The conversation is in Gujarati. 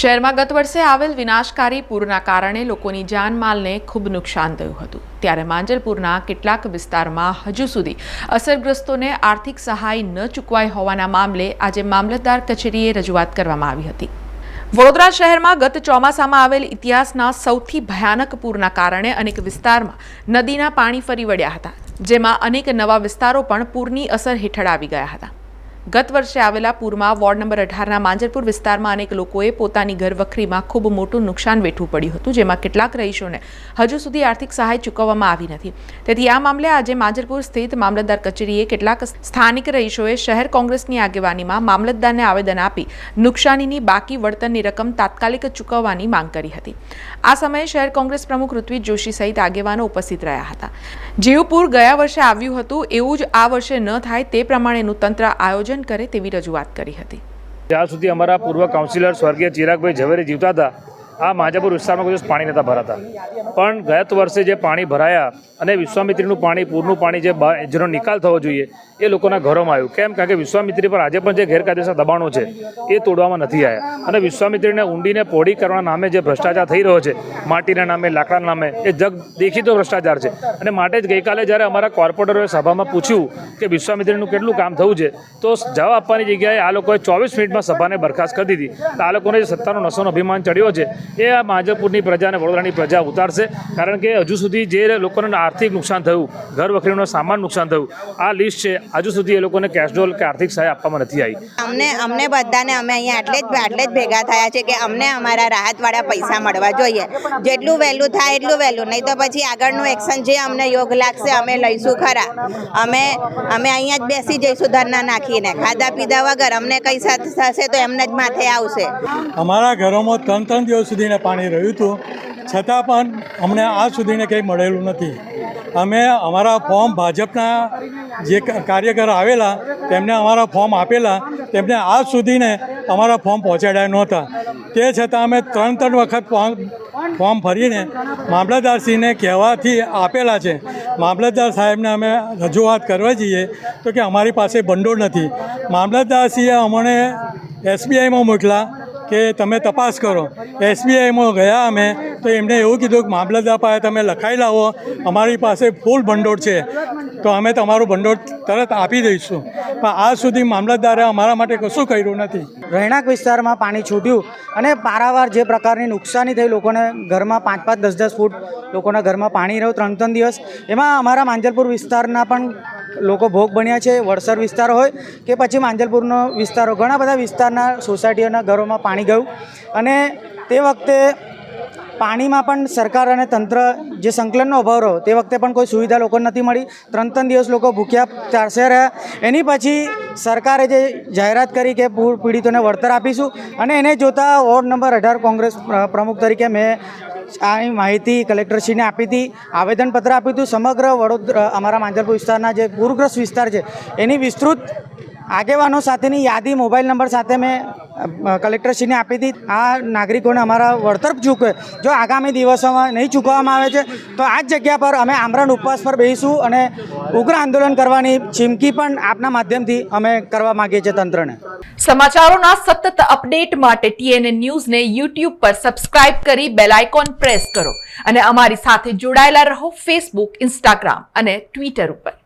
શહેરમાં ગત વર્ષે આવેલ વિનાશકારી પૂરના કારણે લોકોની જાનમાલને ખૂબ નુકસાન થયું હતું. ત્યારે માંજલપુરના કેટલાક વિસ્તારમાં હજુ સુધી અસરગ્રસ્તોને આર્થિક સહાય ન ચૂકવાઈ હોવાના મામલે આજે મામલતદાર કચેરીએ રજૂઆત કરવામાં આવી હતી. વડોદરા શહેરમાં ગત ચોમાસામાં આવેલ ઇતિહાસના સૌથી ભયાનક પૂરના કારણે અનેક વિસ્તારમાં નદીના પાણી ફરી વળ્યા હતા, જેમાં અનેક નવા વિસ્તારો પણ પૂરની અસર હેઠળ આવી ગયા હતા. ગત વર્ષે આવેલા પૂરમાં વોર્ડ નંબર અઢારના માંજરપુર વિસ્તારમાં અનેક લોકોએ પોતાની ઘરવખરીમાં ખૂબ મોટું નુકસાન વેઠવું પડ્યું હતું, જેમાં કેટલાક રહીશોને હજુ સુધી આર્થિક સહાય ચૂકવવામાં આવી નથી. તેથી આ મામલે આજે માંજરપુર સ્થિત મામલતદાર કચેરીએ કેટલાક સ્થાનિક રહીશોએ શહેર કોંગ્રેસની આગેવાનીમાં મામલતદારને આવેદન આપી નુકસાનીની બાકી વળતરની રકમ તાત્કાલિક ચૂકવવાની માંગ કરી હતી. આ સમયે શહેર કોંગ્રેસ પ્રમુખ ઋત્વિજ જોશી સહિત આગેવાનો ઉપસ્થિત રહ્યા હતા. જેવું પૂર ગયા વર્ષે આવ્યું હતું, એવું જ આ વર્ષે ન થાય તે પ્રમાણેનું તંત્ર આયોજન કરે તેવી રજૂઆત કરી હતી. જ્યાં સુધી અમારા પૂર્વ કાઉન્સિલર સ્વર્ગીય ચિરાગભાઈ ઝવેરી જીવતા હતા આ માજાપુર વિસ્તારમાં કોઈ દિવસ પાણી નહોતા ભરાતા. પણ ગત વર્ષે જે પાણી ભરાયા અને વિશ્વામિત્રીનું પાણી, પૂરનું પાણી જે જેનો નિકાલ થવો જોઈએ, એ લોકોના ઘરોમાં આવ્યું. કેમ? કારણ કે વિશ્વામિત્રી પર આજે પણ જે ગેરકાયદેસર દબાણો છે, એ તોડવામાં નથી આવ્યા અને વિશ્વામિત્રીને ઊંડીને પોડી કરવાના નામે જે ભ્રષ્ટાચાર થઈ રહ્યો છે, માટીના નામે, લાકડાના નામે, એ જગ દેખીતો ભ્રષ્ટાચાર છે. અને માટે જ ગઈકાલે જ્યારે અમારા કોર્પોરેટરોએ સભામાં પૂછ્યું કે વિશ્વામિત્રીનું કેટલું કામ થયું છે, તો જવાબ આપવાની જગ્યાએ આ લોકોએ ચોવીસ મિનિટમાં સભાને બરખાસ્ત કરી દીધી. તો આ લોકોને જે સત્તાનો નશોનો અભિમાન ચડ્યો છે એ આ માધવપુરની પ્રજા અને વડોદરાની પ્રજા ઉતારશે. કારણ કે હજુ સુધી જે લોકોને આર્થિક નુકસાન થયું ઘર વખરીનો સામાન નુકસાન થયું આ લિસ્ટ છે. હજુ સુધી એ લોકોને કેશડોલ કે આર્થિક સહાય આપવામાં નથી આવી. અમને અમને બધાને અમે અહીંયા એટલે જ એટલે જ ભેગા થયા છે કે અમને અમારા રાહતવાળા પૈસા મળવા જોઈએ. જેટલું વહેલું થાય એટલું વહેલું. નહીં તો પછી આગળનું એક્શન જે અમને યોગ લાગશે અમે લઈશું ખરા. અમે અમે અહીંયા જ બેસી જઈશું ધરના નાખીને. ખાધા પીધા વગર અમને કંઈ સાથે થશે તો એમને જ માથે આવશે. અમારા ઘરોમાં ત્રણ ત્રણ દિવસ સુધીને પાણી રહ્યું હતું. છતાં પણ અમને આજ સુધીને કંઈ મળેલું નથી. અમે અમારા ફોર્મ ભાજપના જે કાર્યકર આવેલા, તેમને અમારા ફોર્મ આપેલા, તેમને આજ સુધીને અમારા ફોર્મ પહોંચાડ્યા નહોતા. તે છતાં અમે ત્રણ ત્રણ વખત ફોર્મ ફરીને મામલતદારશ્રીને કહેવાથી આપેલા છે. મામલતદાર સાહેબને અમે રજૂઆત કરવા જઈએ તો કે અમારી પાસે ભંડોળ નથી. મામલતદારશ્રીએ અમને એસબીઆઈમાં મોકલા કે તમે તપાસ કરો. એસબીઆઈમાં ગયા અમે, તો એમને એવું કીધું કે મામલતદાર પાસે તમે લખાઈ લાવો, અમારી પાસે ફૂલ ભંડોળ છે. તો અમે તમારું ભંડોળ તરત આપી દઈશું. પણ આજ સુધી મામલતદારે અમારા માટે કશું કર્યું નથી. રહેણાંક વિસ્તારમાં પાણી છૂટ્યું અને પારાવાર જે પ્રકારની નુકસાની થઈ લોકોને ઘરમાં પાંચ પાંચ દસ દસ ફૂટ લોકોના ઘરમાં પાણી રહ્યું ત્રણ ત્રણ દિવસ. એમાં અમારા માંજલપુર વિસ્તારના પણ લોકો ભોગ બન્યા છે, વડસર વિસ્તાર હોય કે પછી માંજલપુરનો વિસ્તારો ઘણા બધા વિસ્તારના સોસાયટીઓના ઘરોમાં પાણી ગયું. અને તે વખતે પાણીમાં પણ સરકાર અને તંત્ર જે સંકલનનો અભાવ રહ્યો, તે વખતે પણ કોઈ સુવિધા લોકોને નથી મળી. ત્રણ ત્રણ દિવસ લોકો ભૂખ્યા ચારસે રહ્યા. એની પછી સરકારે જે જાહેરાત કરી કે પૂર પીડિતોને વળતર આપીશું. અને એને જોતા વોર્ડ નંબર અઢાર કોંગ્રેસ પ્રમુખ તરીકે મેં આની માહિતી કલેક્ટરશ્રીને આપી હતી. આવેદનપત્ર આપ્યું હતું. સમગ્ર વડોદરા, અમારા માંજલપુર વિસ્તારના જે પૂરગ્રસ્ત વિસ્તાર છે, એની વિસ્તૃત આગેવાનો સાથેની યાદી, મોબાઈલ નંબર સાથે મેં કલેક્ટરશ્રીને આપી હતી આ નાગરિકોને અમારા વળતર ચૂકવે જો આગામી દિવસોમાં નહીં ચૂકવવામાં આવે છે, તો આ જ જગ્યા પર અમે આમરણ ઉપવાસ પર બેસીશું અને ઉગ્ર આંદોલન કરવાની ચીમકી પણ આપના માધ્યમથી અમે કરવા માંગીએ છીએ તંત્રને. સમાચારોના સતત અપડેટ માટે ટીએનએ ન્યૂઝને યુટ્યુબ પર સબસ્ક્રાઇબ કરી બેલ આઇકોન પ્રેસ કરો અને અમારી સાથે જોડાયેલા રહો ફેસબુક, ઇન્સ્ટાગ્રામ અને ટ્વિટર ઉપર.